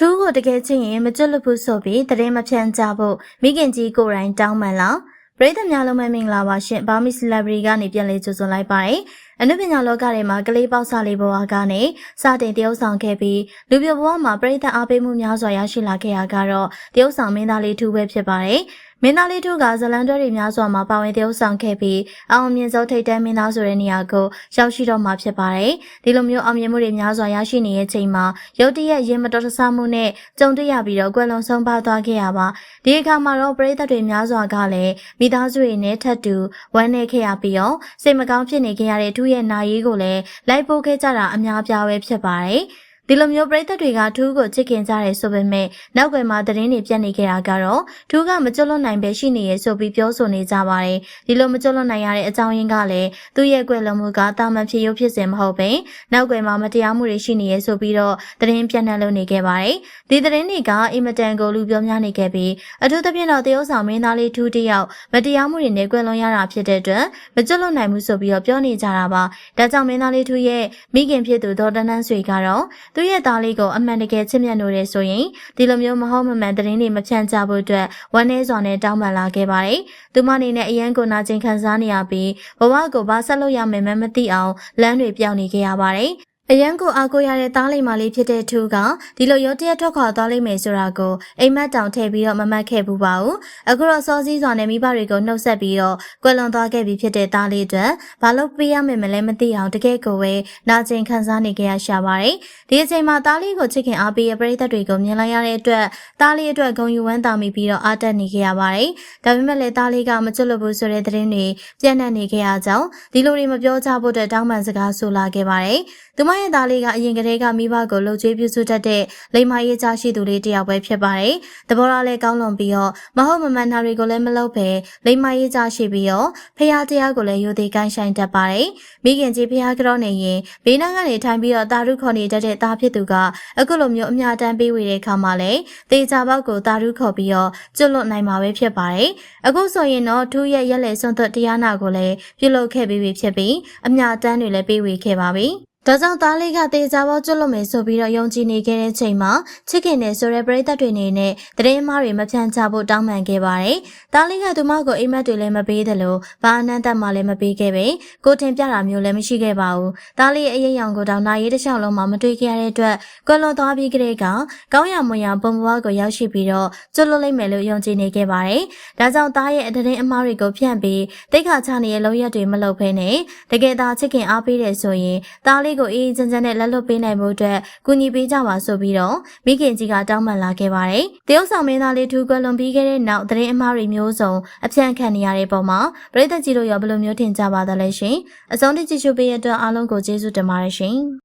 ထူးကိုတကယ်ချင်းရင်မကျွတ်လွတ်ဘူးဆိုပြီးတရင်မဖြန့်ကြဖို့မိခင်ကြီးကိုယ်တိုင်တောင်းပန်လာပရိသတ်များလုံးမမင်္ဂလာပါရှင်ဘာမီဆလဘရီကနေပြန်လေးကြိုဆိုလိုက်ပါတယ် အနုပညာလောကထဲမှာကလေးပေါက်စားလေးဘဝကနေစတင်တရုပ်ဆောင်ခဲ့ပြီးလူပြဘဝမှာပရိသတ်အားပေးမှုများစွာရရှိလာခဲ့ရကတော့တရုပ်ဆောင်မင်းသားလေးထူးပဲဖြစ်ပါတယ်မင်းသားလေးထူးကဇလန်တွဲတွေများစွာမှာပါဝင်တရုပ်ဆောင်ခဲ့ပြီးအောင်မြင်ဆုံးထိပ်တန်းမင်းသားဆိုတဲ့နေရာကိုရောက်ရှိတော့မှာဖြစ်ပါတယ်ဒီလိုမျိုးအောင်မြင်မှုတွေများစွာရရှိနေတဲ့အချိန်မှာရုတ်တရက်ရင်မတော်တဆမှုနဲ့ကြုံတွေ့ရပြီးတော့ကွယ်လွန်ဆုံးပါသွားခဲ့ရပါဒီအခါမှာတော့ပရိသတ်တွေများစွာကလည်းမိသားစုတွေနဲ့ထပ်တူဝမ်းနည်းခဲ့ရပြီးတော့စိတ်မကောင်းဖြစ်နေခဲ့ရတဲ့ထူးရဲ့နာရီကိုလည်းလိုက်ပို့ခဲ့ကြတာအများပြားပဲဖြစ်ပါတယ် ဒီလိုမျိုးပရိသတ်တွေကထူးကိုချစ်ခင်ကြတယ်ဆိုပေမဲ့နောက်ွယ်မှာသတင်းတွေပြတ်နေကြတာကတော့ထူးကမကျွတ်လွတ်နိုင်ပဲရှိနေရဆိုပြီးပြောဆိုနေကြပါတယ်ဒီလိုမကျွတ်လွတ်နိုင်ရတဲ့အကြောင်းရင်းကလည်းသူ့ရဲ့ကွယ်လွန်မှုကတာမန်ဖြစ်ရုပ်ဖြစ်စဉ်မဟုတ်ပဲနောက်ွယ်မှာမတရားမှုတွေရှိနေရဆိုပြီးတော့သတင်းပြတ်နှံ့လို့နေခဲ့ပါတယ်ဒီသတင်းတွေကအင်မတန်ကိုလူပြောများနေခဲ့ပြီးအထူးသဖြင့်တော့တရုတ်ဆောင်မင်းသားလေးထူးတယောက်မတရားမှုတွေနဲ့ကွယ်လွန်ရတာဖြစ်တဲ့အတွက်မကျွတ်လွတ်နိုင်ဘူးဆိုပြီးတော့ပြောနေကြတာပါဒါကြောင့်မင်းသားလေးထူးရဲ့မိခင်ဖြစ်သူဒေါ်တန်းတန်းဆွေကတော့သူ့ရဲ့သားလေးကိုအမှန်တကယ်ချစ်မြတ်လို့ရဆိုရင်ဒီလိုမျိုးမဟုတ်မမှန်သတင်းတွေမဖြန့်ကြဖို့အတွက်ဝမ်းနည်းစွာနဲ့တောင်းပန်လာခဲ့ပါတယ်။သူမအနေနဲ့အရန်ကိုနာကျင်ခံစားနေရပြီးဘဝကိုဘာဆက်လုပ်ရမယ်မမသိအောင်လမ်းတွေပြောင်းနေခဲ့ရပါတယ်။ အရန်ကိုအားကိုးရတဲ့သားလိမ္မာလေးဖြစ်တဲ့ထူးကဒီလိုရုတ်တရက်ထွက်ခွာသွားလိမ့်မယ်ဆိုတာကိုအိမ်မက်တောင်ထည့်ပြီးတော့မမှတ်ခဲ့ဘူးပါဘူးအခုတော့စောစည်းစွာနဲ့မိဘတွေကိုနှုတ်ဆက်ပြီးတော့ကွယ်လွန်သွားခဲ့ပြီဖြစ်တဲ့သားလေးအတွက်ဘာလို့ပေးရမယ်မလဲမသိအောင်တကယ်ကိုပဲနာကျင်ခံစားနေကြရရှာပါတယ်ဒီအချိန်မှာသားလေးကိုချစ်ခင်အားပေးရပရိသတ်တွေကိုမြင်လိုက်ရတဲ့အတွက်သားလေးအတွက်ဂုဏ်ယူဝမ်းသာမိပြီးတော့အားတက်နေကြရပါတယ်ဒါပေမဲ့လည်းသားလေးကမကျွတ်လို့ဘူးဆိုတဲ့သတင်းတွေပြန့်နှံ့နေကြရကြောင်းဒီလိုတွေမပြောကြဖို့အတွက်တောင်းပန်စကားဆိုလာခဲ့ပါတယ်သူမရဲ့သားလေးကအရင်ကတည်းကမိဘကိုလှုပ်ကြွေးပြုစုတတ်တဲ့လိမ္မာရေးကြရှိသူလေးတစ်ယောက်ပဲဖြစ်ပါတယ်။တဘောရလည်းကောင်းလွန်ပြီးတော့မဟုတ်မမှန်တာတွေကိုလည်းမလုပ်ပဲလိမ္မာရေးကြရှိပြီးတော့ဖះတရားကိုလည်းယိုသေးကိုင်းဆိုင်တတ်ပါတယ်။မိခင်ကြီးဖះကြောနေရင်ဘေးနားကနေထိုင်ပြီးတော့တာရုခေါ်နေတတ်တဲ့သားဖြစ်သူကအခုလိုမျိုးအမြတမ်းပေးဝေတဲ့အခါမှာလည်းတေချာဘောက်ကိုတာရုခေါ်ပြီးတော့ကျွတ်လွတ်နိုင်မှာပဲဖြစ်ပါတယ်။အခုဆိုရင်တော့ထူးရဲ့ရက်လေစွန့်သွတ်တရားနာကိုလည်းပြုလုပ်ခဲ့ပြီးဖြစ်ပြီးအမြတမ်းတွေလည်းပေးဝေခဲ့ပါပြီ။ ဒါကြောင့်သားလေးကတေချာဘောကျွတ်လွတ်မယ်ဆိုပြီးတော့ယုံကြည်နေခဲ့တဲ့ချိန်မှာချစ်ခင်နေဆိုတဲ့ပရိသတ်တွေနေနဲ့တရင်မားတွေမဖြန့်ချဖို့တောင်းပန်ခဲ့ပါတယ်။သားလေးကသူမကိုအိမ်မက်တွေလည်းမပေးသလိုဘာအနန္တမှလည်းမပေးခဲ့ပဲကိုထင်ပြတာမျိုးလည်းမရှိခဲ့ပါဘူး။သားလေးရဲ့အရေးရောင်ကိုတောင်နာရေးတစ်လျှောက်လုံးမှာမတွေ့ခဲ့ရတဲ့အတွက်ကွယ်လွန်သွားပြီးကလေးကကောင်းရမွန်ရပုံဘဝကိုရောက်ရှိပြီးတော့ကျွတ်လွတ်လိမ့်မယ်လို့ယုံကြည်နေခဲ့ပါတယ်။ဒါကြောင့်သားရဲ့အတရင်အမားတွေကိုဖြန့်ပြီးတိတ်ခါချနေတဲ့လုံရက်တွေမလုပ်ဖဲနဲ့တကယ်သာချစ်ခင်အားပေးတယ်ဆိုရင်သားလေးကိုအေးအေးချမ်းချမ်းနဲ့လက်လွတ်ပေးနိုင်မှုအတွက်ကူညီပေးကြပါဆိုပြီးတော့မိခင်ကြီးကတောင်းပန်လာခဲ့ပါတယ်။တရုတ်ဆောင်မင်းသားလေးထူးကွယ်လွန်ပြီးခဲ့တဲ့နောက်သတင်းအမှားတွေမျိုးစုံအပြန့်ခံနေရတဲ့ပုံမှာပြည်သက်ကြီးတို့ရောဘယ်လိုမျိုးထင်ကြပါသလဲရှင်။အဆုံးထိကြည့်ရှုပေးရတဲ့အတွက်အားလုံးကိုကျေးဇူးတင်ပါတယ်ရှင်။